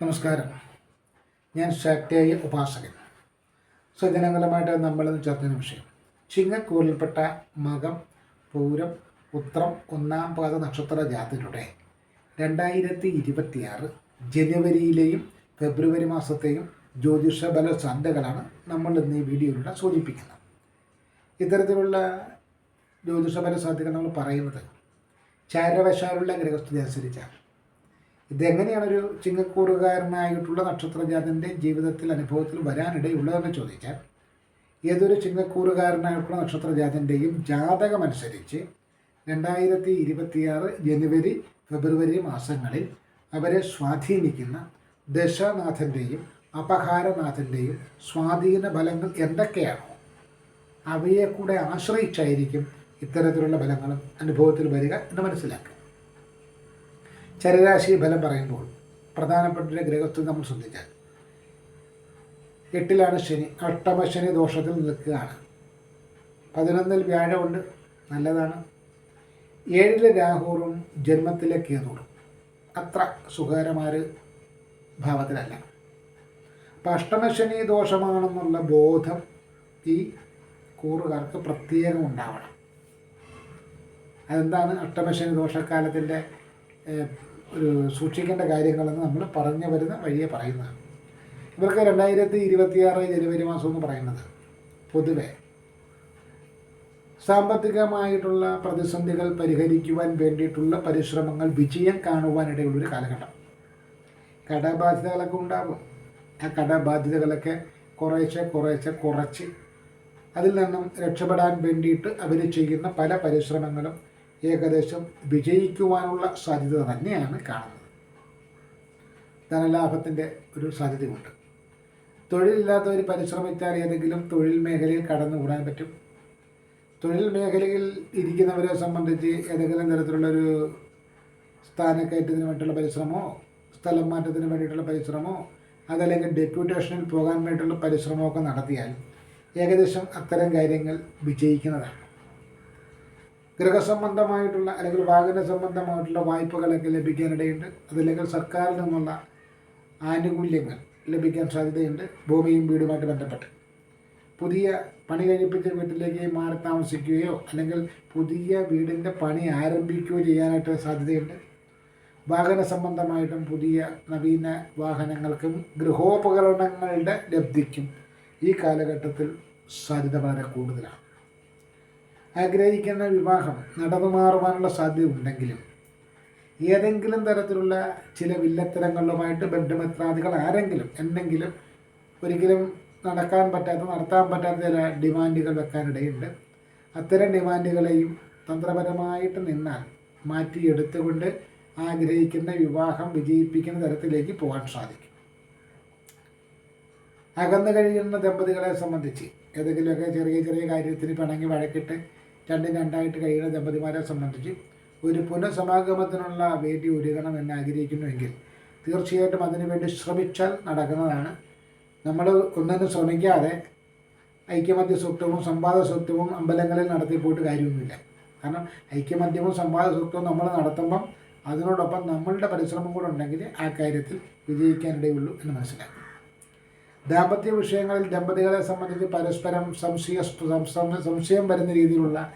നമസ്കാരം. ഞാൻ ശക്തിയായ ഉപാസകൻ. സ്വജനങ്ങളുമായിട്ട് നമ്മൾ ചർച്ച വിഷയം. ചിങ്ങക്കൂറിൽപ്പെട്ട മകം പൂരം ഉത്രം ഒന്നാം പാദ നക്ഷത്ര ജാതികളുടെ രണ്ടായിരത്തി ഇരുപത്തിയാറ് ജനുവരിയിലെയും ഫെബ്രുവരി മാസത്തെയും ജ്യോതിഷബല സാധ്യതകളാണ് നമ്മൾ ഇന്ന് ഈ വീഡിയോയിലൂടെ സൂചിപ്പിക്കുന്നത്. ഇത്തരത്തിലുള്ള ജ്യോതിഷബല സാധ്യത നമ്മൾ പറയുന്നത് ചാരവശാലുള്ള ഗ്രഹസ്ഥിതി അനുസരിച്ചാണ്. ഇതെങ്ങനെയാണ് ഒരു ചിങ്ങക്കൂറുകാരനായിട്ടുള്ള നക്ഷത്രജാതന്റെ ജീവിതത്തിൽ അനുഭവത്തിൽ വരാനിടയുള്ളതെന്ന് ചോദിച്ചാൽ ഏതൊരു ചിങ്ങക്കൂറുകാരനായിട്ടുള്ള നക്ഷത്രജാതന്റെയും ജാതകമനുസരിച്ച് രണ്ടായിരത്തി ഇരുപത്തിയാറ് ജനുവരി ഫെബ്രുവരി മാസങ്ങളിൽ അവരെ സ്വാധീനിക്കുന്ന ദശനാഥന്റെയും അപഹാരനാഥന്റെയും സ്വാധീന ഫലങ്ങൾ എന്തൊക്കെയാണോ അവയെ കൂടെ ആശ്രയിച്ചായിരിക്കും ഇത്തരത്തിലുള്ള ഫലങ്ങളും അനുഭവത്തിൽ വരിക എന്ന് മനസ്സിലാക്കുക. ചരരാശി ഫലം പറയുമ്പോൾ പ്രധാനപ്പെട്ട ഒരു ഗ്രഹത്തിൽ നമ്മൾ ശ്രദ്ധിച്ചാൽ എട്ടിലാണ് ശനി. അഷ്ടമശനി ദോഷത്തിൽ നിൽക്കുകയാണ്. പതിനൊന്നിൽ വ്യാഴമുണ്ട്. നല്ലതാണ്. ഏഴിലെ രാഹുറും ജന്മത്തിലെ കേതുറും അത്ര സുഖകരമായ ഭാവത്തിലല്ല. അപ്പം അഷ്ടമശനി ദോഷമാണെന്നുള്ള ബോധം ഈ കൂറുകാർക്ക് പ്രത്യേകം ഉണ്ടാവണം. അതെന്താണ്? അഷ്ടമശനി ദോഷക്കാലത്തിന്റെ ഒരു സൂക്ഷിക്കേണ്ട കാര്യങ്ങളെന്ന് നമ്മൾ പറഞ്ഞു വരുന്ന വഴിയെ പറയുന്നതാണ്. ഇവർക്ക് രണ്ടായിരത്തി ഇരുപത്തിയാറ് ജനുവരി മാസം എന്ന് പറയുന്നത്. പൊതുവെ സാമ്പത്തികമായിട്ടുള്ള പ്രതിസന്ധികൾ പരിഹരിക്കുവാൻ വേണ്ടിയിട്ടുള്ള പരിശ്രമങ്ങൾ വിജയം കാണുവാനിടയുള്ളൊരു കാലഘട്ടം. കടബാധ്യതകളൊക്കെ ഉണ്ടാകും ആ കടബാധ്യതകളൊക്കെ കുറേശ്ശെ കുറേശ്ശെ കുറച്ച് അതിൽ നിന്നും രക്ഷപ്പെടാൻ വേണ്ടിയിട്ട് അവർ ചെയ്യുന്ന പല പരിശ്രമങ്ങളും ഏകദേശം വിജയിക്കുവാനുള്ള സാധ്യത തന്നെയാണ് കാണുന്നത്. ധനലാഭത്തിന്റെ ഒരു സാധ്യതയുണ്ട്. തൊഴിലില്ലാത്തവർ പരിശ്രമിച്ചാൽ ഏതെങ്കിലും തൊഴിൽ മേഖലയിൽ കടന്നു കൂടാൻ പറ്റും. തൊഴിൽ മേഖലയിൽ ഇരിക്കുന്നവരെ സംബന്ധിച്ച് ഏതെങ്കിലും തരത്തിലുള്ളൊരു സ്ഥാനക്കയറ്റത്തിന് വേണ്ടിയിട്ടുള്ള പരിശ്രമമോ സ്ഥലം മാറ്റത്തിന് വേണ്ടിയിട്ടുള്ള പരിശ്രമമോ അതല്ലെങ്കിൽ ഡെപ്യൂട്ടേഷനിൽ പോകാൻ വേണ്ടിയിട്ടുള്ള പരിശ്രമമൊക്കെ നടത്തിയാൽ ഏകദേശം അത്തരം കാര്യങ്ങൾ വിജയിക്കുന്നതാണ്. ഗൃഹസംബന്ധമായിട്ടുള്ള അല്ലെങ്കിൽ വാഹന സംബന്ധമായിട്ടുള്ള വായ്പകളൊക്കെ ലഭിക്കാനിടയുണ്ട്. അതല്ലെങ്കിൽ സർക്കാരിൽ നിന്നുള്ള ആനുകൂല്യങ്ങൾ ലഭിക്കാൻ സാധ്യതയുണ്ട്. ഭൂമിയും വീടുമായിട്ട് ബന്ധപ്പെട്ട്. പുതിയ പണി കഴിപ്പിച്ച വീട്ടിലേക്ക് മാറി താമസിക്കുകയോ അല്ലെങ്കിൽ പുതിയ വീടിന്റെ പണി ആരംഭിക്കുകയോ ചെയ്യാനായിട്ട് സാധ്യതയുണ്ട്. വാഹന സംബന്ധമായിട്ടും പുതിയ നവീന വാഹനങ്ങൾക്കും ഗൃഹോപകരണങ്ങളുടെ ലബ്ധിക്കും ഈ കാലഘട്ടത്തിൽ സാധ്യത വളരെ കൂടുതലാണ്. ആഗ്രഹിക്കുന്ന വിവാഹം നടന്നു മാറുവാനുള്ള സാധ്യത ഉണ്ടെങ്കിലും ഏതെങ്കിലും തരത്തിലുള്ള ചില വില്ലത്തരങ്ങളുമായിട്ട് ബന്ധുമിത്രാദികൾ ആരെങ്കിലും എന്തെങ്കിലും ഒരിക്കലും നടക്കാൻ പറ്റാത്ത നടത്താൻ പറ്റാത്ത ചില ഡിമാൻഡുകൾ വെക്കാനിടയുണ്ട്. അത്തരം ഡിമാൻഡുകളെയും തന്ത്രപരമായിട്ട് നിന്നാൽ മാറ്റിയെടുത്തുകൊണ്ട് ആഗ്രഹിക്കുന്ന വിവാഹം വിജയിപ്പിക്കുന്ന തരത്തിലേക്ക് പോകാൻ സാധിക്കും. അകന്നു കഴിയുന്ന ദമ്പതികളെ സംബന്ധിച്ച് ഏതെങ്കിലുമൊക്കെ ചെറിയ ചെറിയ കാര്യത്തിന് പിണങ്ങി വഴക്കിട്ട് രണ്ടും രണ്ടായിട്ട് കഴിയുന്ന ദമ്പതിമാരെ സംബന്ധിച്ച് ഒരു പുനഃസമാഗമത്തിനുള്ള വേദി ഒരുക്കണം എന്ന് ആഗ്രഹിക്കുന്നുവെങ്കിൽ തീർച്ചയായിട്ടും അതിനുവേണ്ടി ശ്രമിച്ചാൽ നടക്കുന്നതാണ്. നമ്മൾ ഒന്നിനും ശ്രമിക്കാതെ ഐക്യമദ്യ സ്വത്വവും സംവാദ സ്വത്വവും അമ്പലങ്ങളിൽ നടത്തി പോയിട്ട് കാര്യമൊന്നുമില്ല. കാരണം ഐക്യമദ്യവും സംവാദ സ്വത്വവും നമ്മൾ നടത്തുമ്പം അതിനോടൊപ്പം നമ്മളുടെ പരിശ്രമം കൂടെ ഉണ്ടെങ്കിൽ ആ കാര്യത്തിൽ വിജയിക്കാനിടയുള്ളൂ എന്ന് മനസ്സിലാക്കും. ദാമ്പത്യ വിഷയങ്ങളിൽ ദമ്പതികളെ സംബന്ധിച്ച് പരസ്പരം സംശയ സംശയം- വരുന്ന രീതിയിലുള്ള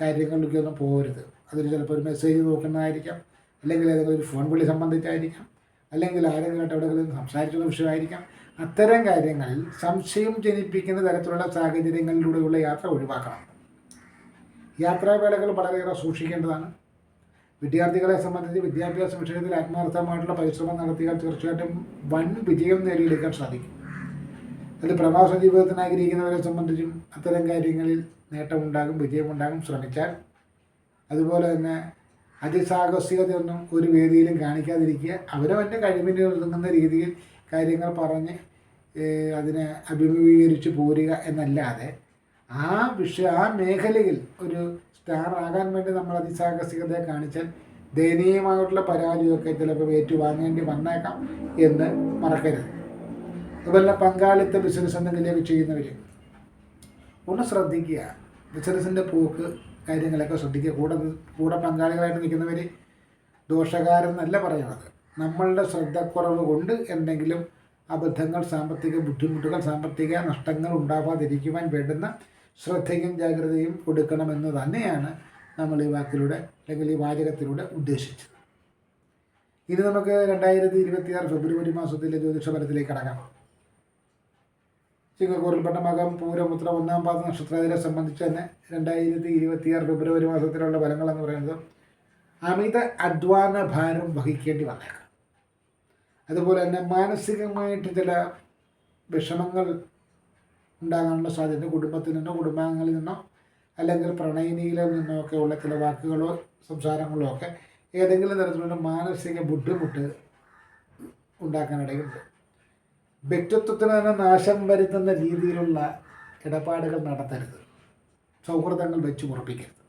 കാര്യങ്ങളിലേക്കൊന്നും പോകരുത്. അതിൽ ചിലപ്പോൾ ഒരു മെസ്സേജ് നോക്കുന്നതായിരിക്കാം. അല്ലെങ്കിൽ ഏതെങ്കിലും ഒരു ഫോൺ വിളി സംബന്ധിച്ചായിരിക്കാം. അല്ലെങ്കിൽ ആരെങ്കിലും എവിടെയെങ്കിലും സംസാരിച്ചുള്ള വിഷയമായിരിക്കാം. അത്തരം കാര്യങ്ങളിൽ സംശയം ജനിപ്പിക്കുന്ന തരത്തിലുള്ള സാഹചര്യങ്ങളിലൂടെയുള്ള യാത്ര ഒഴിവാക്കണം. യാത്രാവേളകൾ വളരെയേറെ സൂക്ഷിക്കേണ്ടതാണ്. വിദ്യാർത്ഥികളെ സംബന്ധിച്ച് വിദ്യാഭ്യാസ വിഷയത്തിൽ ആത്മാർത്ഥമായിട്ടുള്ള പരിശ്രമം നടത്തിയാൽ തീർച്ചയായിട്ടും വൻ വിജയം നേടിയെടുക്കാൻ സാധിക്കും. അത് പ്രവാസ ജീവിതത്തിന് ആഗ്രഹിക്കുന്നവരെ സംബന്ധിച്ചും അത്തരം കാര്യങ്ങളിൽ നേട്ടമുണ്ടാകും വിജയമുണ്ടാകും ശ്രമിച്ചാൽ. അതുപോലെ തന്നെ അതിസാഹസികതയൊന്നും ഒരു വേദിയിലും കാണിക്കാതിരിക്കുക. അവരവന്റെ കഴിവിന് ഒതുങ്ങുന്ന രീതിയിൽ കാര്യങ്ങൾ പറഞ്ഞ് അതിനെ അഭിമുഖീകരിച്ച് പോരുക എന്നല്ലാതെ ആ വിഷയ ആ മേഖലയിൽ ഒരു സ്റ്റാർ ആകാൻ വേണ്ടി നമ്മൾ അതിസാഹസികതയെ കാണിച്ചാൽ ദയനീയമായിട്ടുള്ള പരാജയമൊക്കെ ചിലപ്പോൾ ഏറ്റുവാങ്ങേണ്ടി വന്നേക്കാം എന്ന് മറക്കരുത്. അതുപോലെ പങ്കാളിത്ത ബിസിനസ് എന്തെങ്കിലുമൊക്കെ ചെയ്യുന്നവർ ഒന്ന് ശ്രദ്ധിക്കുക. ബിസിനസ്സിന്റെ പോക്ക് കാര്യങ്ങളൊക്കെ ശ്രദ്ധിക്കുക. കൂടെ കൂടെ പങ്കാളികളായിട്ട് നിൽക്കുന്നവർ ദോഷകാരെന്നല്ല പറയുന്നത് നമ്മളുടെ ശ്രദ്ധക്കുറവ് കൊണ്ട് എന്തെങ്കിലും അബദ്ധങ്ങൾ സാമ്പത്തിക ബുദ്ധിമുട്ടുകൾ സാമ്പത്തിക നഷ്ടങ്ങൾ ഉണ്ടാവാതിരിക്കുവാൻ വേണ്ടുന്ന ശ്രദ്ധയും ജാഗ്രതയും കൊടുക്കണമെന്ന് തന്നെയാണ് നമ്മൾ ഈ വാക്കിലൂടെ അല്ലെങ്കിൽ ഈ വാചകത്തിലൂടെ ഉദ്ദേശിച്ചത്. ഇനി നമുക്ക് രണ്ടായിരത്തി ഇരുപത്തിയാറ് ഫെബ്രുവരി മാസത്തിലെ ജ്യോതിഷ ഫലത്തിലേക്ക് കടക്കാം. ചിങ്ങക്കൂറിൽപ്പെട്ട മകം പൂരമുത്ര ഒന്നാം പാദ നക്ഷത്രത്തിനെ സംബന്ധിച്ച് തന്നെ രണ്ടായിരത്തി ഇരുപത്തിയാറ് ഫെബ്രുവരി മാസത്തിലുള്ള ഫലങ്ങൾ എന്ന് പറയുന്നത് അമിത അധ്വാന ഭാരം വഹിക്കേണ്ടി വന്നേക്കാം. അതുപോലെ തന്നെ മാനസികമായിട്ട് ചില വിഷമങ്ങൾ ഉണ്ടാകാനുള്ള സാധ്യത കുടുംബത്തിൽ നിന്നോ കുടുംബാംഗങ്ങളിൽ നിന്നോ അല്ലെങ്കിൽ പ്രണയിനിയിൽ നിന്നോ ഒക്കെ ഉള്ള ചില വാക്കുകളോ സംസാരങ്ങളോ ഒക്കെ ഏതെങ്കിലും തരത്തിലുള്ള മാനസിക ബുദ്ധിമുട്ട് ഉണ്ടാക്കാനിടയുണ്ട്. വ്യക്തിത്വത്തിന് തന്നെ നാശം വരുത്തുന്ന രീതിയിലുള്ള ഇടപാടുകൾ നടത്തരുത്. സൗഹൃദങ്ങൾ വെച്ച് ഉറപ്പിക്കരുത്.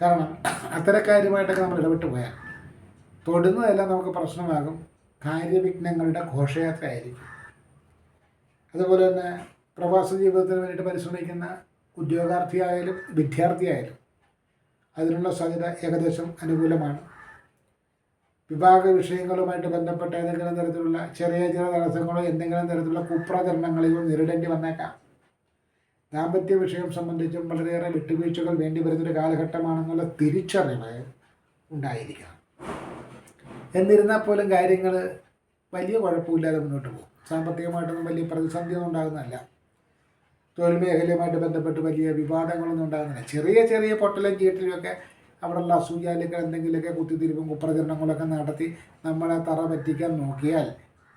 കാരണം അത്തരക്കാരുമായിട്ടൊക്കെ നമ്മൾ ഇടപെട്ട് പോയാൽ തൊടുന്നതെല്ലാം നമുക്ക് പ്രശ്നമാകും. കാര്യവിഘ്നങ്ങളുടെ ഘോഷയാത്ര ആയിരിക്കും അതുപോലെ തന്നെ പ്രവാസ ജീവിതത്തിന് വേണ്ടിയിട്ട് പരിശ്രമിക്കുന്ന ഉദ്യോഗാർത്ഥിയായാലും വിദ്യാർത്ഥിയായാലും അതിനുള്ള സാധ്യത ഏകദേശം അനുകൂലമാണ്. വിഭാഗ വിഷയങ്ങളുമായിട്ട് ബന്ധപ്പെട്ട ഏതെങ്കിലും തരത്തിലുള്ള ചെറിയ ചെറിയ തടസ്സങ്ങളോ എന്തെങ്കിലും തരത്തിലുള്ള കുപ്രചരണങ്ങളെയോ നേരിടേണ്ടി വന്നേക്കാം. ദാമ്പത്യ വിഷയം സംബന്ധിച്ചും വളരെയേറെ വിട്ടുവീഴ്ചകൾ വേണ്ടി വരുന്നൊരു കാലഘട്ടമാണെന്നുള്ള തിരിച്ചറിവ് ഉണ്ടായിരിക്കണം. എന്നിരുന്നാൽ പോലും കാര്യങ്ങൾ വലിയ കുഴപ്പമില്ലാതെ മുന്നോട്ട് പോകും. സാമ്പത്തികമായിട്ടൊന്നും വലിയ പ്രതിസന്ധിയൊന്നും ഉണ്ടാകുന്നതല്ല. തൊഴിൽ മേഖലയുമായിട്ട് ബന്ധപ്പെട്ട് വലിയ വിവാദങ്ങളൊന്നും ഉണ്ടാകുന്നില്ല ചെറിയ ചെറിയ പൊട്ടലും ചീട്ടലും ഒക്കെ അവിടെയുള്ള അസൂയാലുകൾ എന്തെങ്കിലുമൊക്കെ കുത്തിത്തിരിപ്പും കുപ്രചരണങ്ങളൊക്കെ നടത്തി നമ്മളെ തറ പറ്റിക്കാൻ നോക്കിയാൽ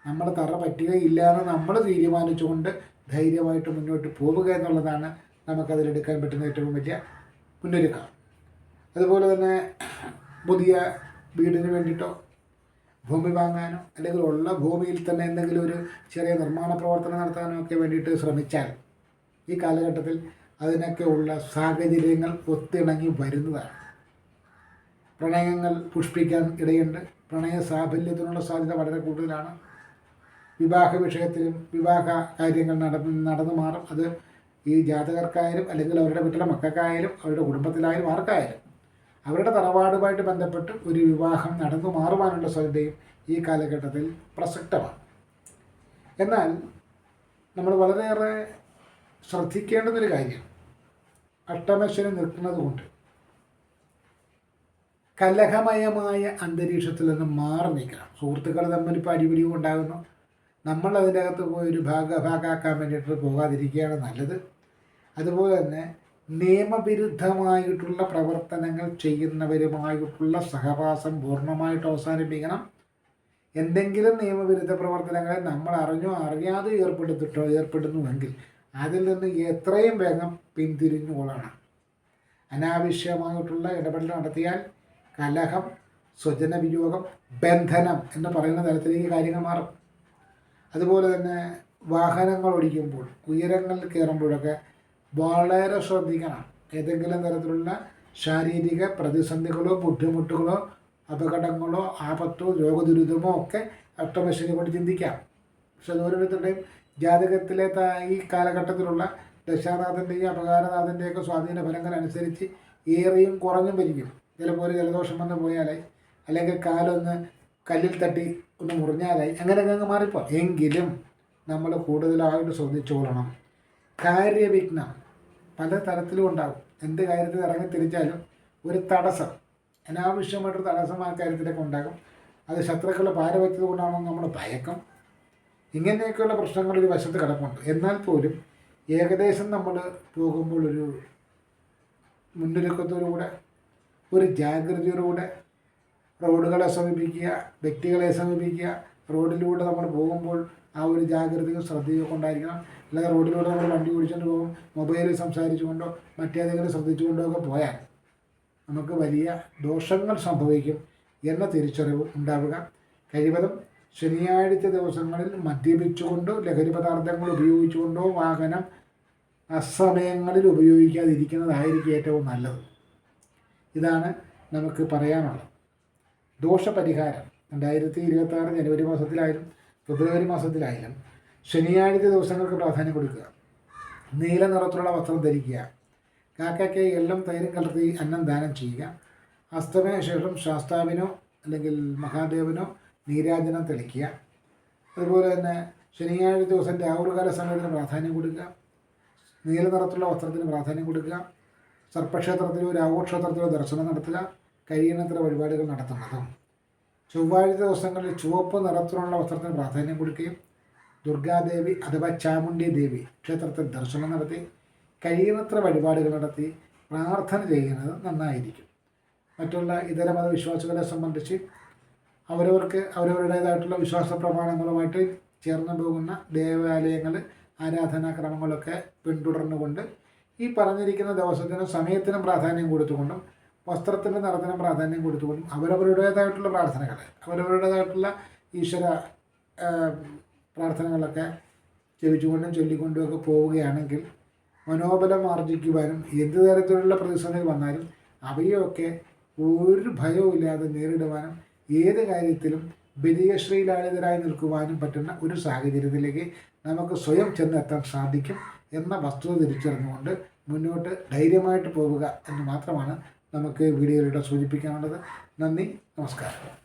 നമ്മൾ തറ പറ്റുകയില്ല എന്ന് നമ്മൾ തീരുമാനിച്ചുകൊണ്ട് ധൈര്യമായിട്ട് മുന്നോട്ട് പോവുക എന്നുള്ളതാണ് നമുക്കതിലെടുക്കാൻ പറ്റുന്ന ഏറ്റവും വലിയ മുന്നൊരുക്കം. അതുപോലെ തന്നെ പുതിയ വീടിന് വേണ്ടിയിട്ടോ ഭൂമി വാങ്ങാനോ അല്ലെങ്കിൽ ഉള്ള ഭൂമിയിൽ തന്നെ എന്തെങ്കിലും ഒരു ചെറിയ നിർമ്മാണ പ്രവർത്തനം നടത്താനോ ഒക്കെ വേണ്ടിയിട്ട് ശ്രമിച്ചാൽ ഈ കാലഘട്ടത്തിൽ അതിനൊക്കെ ഉള്ള സാഹചര്യങ്ങൾ ഒത്തിണങ്ങി വരുന്നതാണ്. പ്രണയങ്ങൾ പുഷ്പിക്കാൻ ഇടയുണ്ട്. പ്രണയ സാഫല്യത്തിനുള്ള സാധ്യത വളരെ കൂടുതലാണ്. വിവാഹ വിഷയത്തിലും വിവാഹ കാര്യങ്ങൾ നട നടന്നു മാറും. അത് ഈ ജാതകർക്കായാലും അല്ലെങ്കിൽ അവരുടെ വീട്ടിലെ മക്കൾക്കായാലും അവരുടെ കുടുംബത്തിലായാലും ആർക്കായാലും അവരുടെ തറവാടുമായിട്ട് ബന്ധപ്പെട്ട് ഒരു വിവാഹം നടന്നു മാറുവാനുള്ള സാധ്യതയും ഈ കാലഘട്ടത്തിൽ പ്രസക്തമാണ്. എന്നാൽ നമ്മൾ വളരെയേറെ ശ്രദ്ധിക്കേണ്ടുന്നൊരു കാര്യം അഷ്ടമശന് നിൽക്കുന്നത് കൊണ്ട് കലഹമയമായ അന്തരീക്ഷത്തിൽ നിന്ന് മാറി നിൽക്കണം. സുഹൃത്തുക്കൾ തമ്മിൽ ഇപ്പോൾ അടിപിടിയും ഉണ്ടാകുന്നു. നമ്മൾ അതിനകത്ത് പോയി ഒരു ഭാഗ ഭാഗമാക്കാൻ വേണ്ടിയിട്ട് പോകാതിരിക്കുകയാണ് നല്ലത്. അതുപോലെ തന്നെ നിയമവിരുദ്ധമായിട്ടുള്ള പ്രവർത്തനങ്ങൾ ചെയ്യുന്നവരുമായിട്ടുള്ള സഹവാസം പൂർണമായിട്ട് അവസാനിപ്പിക്കണം. എന്തെങ്കിലും നിയമവിരുദ്ധ പ്രവർത്തനങ്ങളെ നമ്മൾ അറിഞ്ഞോ അറിയാതെ ഏർപ്പെടുത്തിട്ടോ ഏർപ്പെടുന്നുവെങ്കിൽ അതിൽ നിന്ന് എത്രയും വേഗം പിന്തിരിഞ്ഞുകൊള്ളണം. അനാവശ്യമായിട്ടുള്ള ഇടപെടൽ നടത്തിയാൽ കലഹം സ്വജനവിയോഗം ബന്ധനം എന്ന് പറയുന്ന തരത്തിലേക്ക് കാര്യങ്ങൾ മാറും. അതുപോലെ തന്നെ വാഹനങ്ങൾ ഓടിക്കുമ്പോൾ ഉയരങ്ങളിൽ കയറുമ്പോഴൊക്കെ വളരെ ശ്രദ്ധിക്കണം. ഏതെങ്കിലും തരത്തിലുള്ള ശാരീരിക പ്രതിസന്ധികളോ ബുദ്ധിമുട്ടുകളോ അപകടങ്ങളോ ആപത്തോ രോഗദുരിതമോ ഒക്കെ അഷ്ടമശിനെ കൊണ്ട് ചിന്തിക്കാം. പക്ഷെ ഓരോരുത്തരുടെയും ജാതകത്തിലെ ഈ കാലഘട്ടത്തിലുള്ള ദശാനാഥന്റെയും അപകാരനാഥന്റെയൊക്കെ സ്വാധീന ഫലങ്ങൾ അനുസരിച്ച് ഏറെയും കുറഞ്ഞും വരിക്കും ചിലപ്പോൾ ഒരു ജലദോഷം വന്ന് പോയാലായി. അല്ലെങ്കിൽ കാലൊന്ന് കല്ലിൽ തട്ടി ഒന്ന് മുറിഞ്ഞാലായി. അങ്ങനെ അങ്ങ് മാറിപ്പോ എങ്കിലും നമ്മൾ കൂടുതലായിട്ട് ശ്രദ്ധിച്ചോളണം കാര്യവിഘ്നം പല തരത്തിലും ഉണ്ടാകും. എന്ത് കാര്യത്തിൽ ഇറങ്ങി തിരിച്ചാലും ഒരു തടസ്സം അനാവശ്യമായിട്ടൊരു തടസ്സം ആ കാര്യത്തിലൊക്കെ ഉണ്ടാകും. അത് ശത്രുക്കൾ പാര വെച്ചത് കൊണ്ടാണോ നമ്മൾ ഭയക്കം. ഇങ്ങനെയൊക്കെയുള്ള പ്രശ്നങ്ങൾ ഒരു വശത്ത് കിടപ്പുണ്ട്. എന്നാൽ പോലും ഏകദേശം നമ്മൾ പോകുമ്പോൾ ഒരു മുന്നൊരുക്കത്തോടുകൂടെ ഒരു ജാഗ്രതയോടുകൂടെ റോഡുകളെ സമീപിക്കുക വ്യക്തികളെ സമീപിക്കുക റോഡിലൂടെ നമ്മൾ പോകുമ്പോൾ ആ ഒരു ജാഗ്രതയും ശ്രദ്ധയും ഒക്കെ ഉണ്ടായിരിക്കണം. അല്ലാതെ റോഡിലൂടെ നമ്മൾ വണ്ടി ഓടിച്ചുകൊണ്ട് പോകും മൊബൈലിൽ സംസാരിച്ചുകൊണ്ടോ മറ്റേതെങ്കിലും ശ്രദ്ധിച്ചുകൊണ്ടോ ഒക്കെ പോയാൽ നമുക്ക് വലിയ ദോഷങ്ങൾ സംഭവിക്കും എന്ന തിരിച്ചറിവ് ഉണ്ടാവുക. കഴിവതും ശനിയാഴ്ച ദിവസങ്ങളിൽ മദ്യപിച്ചുകൊണ്ടോ ലഹരി പദാർത്ഥങ്ങൾ ഉപയോഗിച്ചുകൊണ്ടോ വാഹനം അസമയങ്ങളിൽ ഉപയോഗിക്കാതിരിക്കുന്നതായിരിക്കും ഏറ്റവും നല്ലത്. ഇതാണ് നമുക്ക് പറയാനുള്ളത്. ദോഷപരിഹാരം രണ്ടായിരത്തി ഇരുപത്തി ആറ് ജനുവരി മാസത്തിലായാലും ഫെബ്രുവരി മാസത്തിലായാലും ശനിയാഴ്ച ദിവസങ്ങൾക്ക് പ്രാധാന്യം കൊടുക്കുക. നീല നിറത്തിലുള്ള വസ്ത്രം ധരിക്കുക. കാക്കയ്ക്ക് എല്ലാം തൈരും കലർത്തി അന്നം ദാനം ചെയ്യുക. അസ്തമയ ശേഷം ശാസ്താവിനോ അല്ലെങ്കിൽ മഹാദേവനോ നീരാജനം തെളിക്കുക. അതുപോലെ തന്നെ ശനിയാഴ്ച ദിവസം രാഹുൽകാല സമയത്തിന് പ്രാധാന്യം കൊടുക്കുക. നീല നിറത്തിലുള്ള വസ്ത്രത്തിന് പ്രാധാന്യം കൊടുക്കുക. സർപ്പക്ഷേത്രത്തിലോ രാഹുക്ഷേത്രത്തിലോ ദർശനം നടത്തുക കഴിയുന്നത്ര വഴിപാടുകൾ നടത്തുന്നതും ചൊവ്വാഴ്ച ദിവസങ്ങളിൽ ചുവപ്പ് നിറത്തിലുള്ള വസ്ത്രത്തിന് പ്രാധാന്യം കൊടുക്കുകയും ദുർഗാദേവി അഥവാ ചാമുണ്ഡി ദേവി ക്ഷേത്രത്തിൽ ദർശനം നടത്തി കഴിയുന്നത്ര വഴിപാടുകൾ നടത്തി പ്രാർത്ഥന ചെയ്യുന്നത് നന്നായിരിക്കും. മറ്റുള്ള ഇതര മതവിശ്വാസികളെ സംബന്ധിച്ച് അവരവർക്ക് അവരവരുടേതായിട്ടുള്ള വിശ്വാസ പ്രമാണങ്ങളുമായിട്ട് ചേർന്ന് പോകുന്ന ദേവാലയങ്ങൾ ആരാധനാക്രമങ്ങളൊക്കെ പിന്തുടർന്നുകൊണ്ട് ഈ പറഞ്ഞിരിക്കുന്ന ദിവസത്തിനും സമയത്തിനും പ്രാധാന്യം കൊടുത്തുകൊണ്ടും വസ്ത്രത്തിന്റെ നിറത്തിനും പ്രാധാന്യം കൊടുത്തുകൊണ്ടും അവരവരുടേതായിട്ടുള്ള പ്രാർത്ഥനകൾ അവരവരുടേതായിട്ടുള്ള ഈശ്വര പ്രാർത്ഥനകളൊക്കെ ജപിച്ചുകൊണ്ടും ചൊല്ലിക്കൊണ്ടും ഒക്കെ പോവുകയാണെങ്കിൽ മനോബലം ആർജിക്കുവാനും എന്ത് തരത്തിലുള്ള പ്രതിസന്ധികൾ വന്നാലും അവയൊക്കെ ഒരു ഭയവും ഇല്ലാതെ നേരിടുവാനും ഏത് കാര്യത്തിലും ബലിയശ്രീലാളിതരായി നിൽക്കുവാനും പറ്റുന്ന ഒരു സാഹചര്യത്തിലേക്ക് നമുക്ക് സ്വയം ചെന്നെത്താൻ സാധിക്കും. എന്ന വസ്തുത തിരിച്ചറിഞ്ഞുകൊണ്ട് മുന്നോട്ട് ധൈര്യമായിട്ട് പോവുക എന്ന് മാത്രമാണ് നമുക്ക് വീഡിയോയിലൂടെ സൂചിപ്പിക്കാനുള്ളത്. നന്ദി നമസ്കാരം.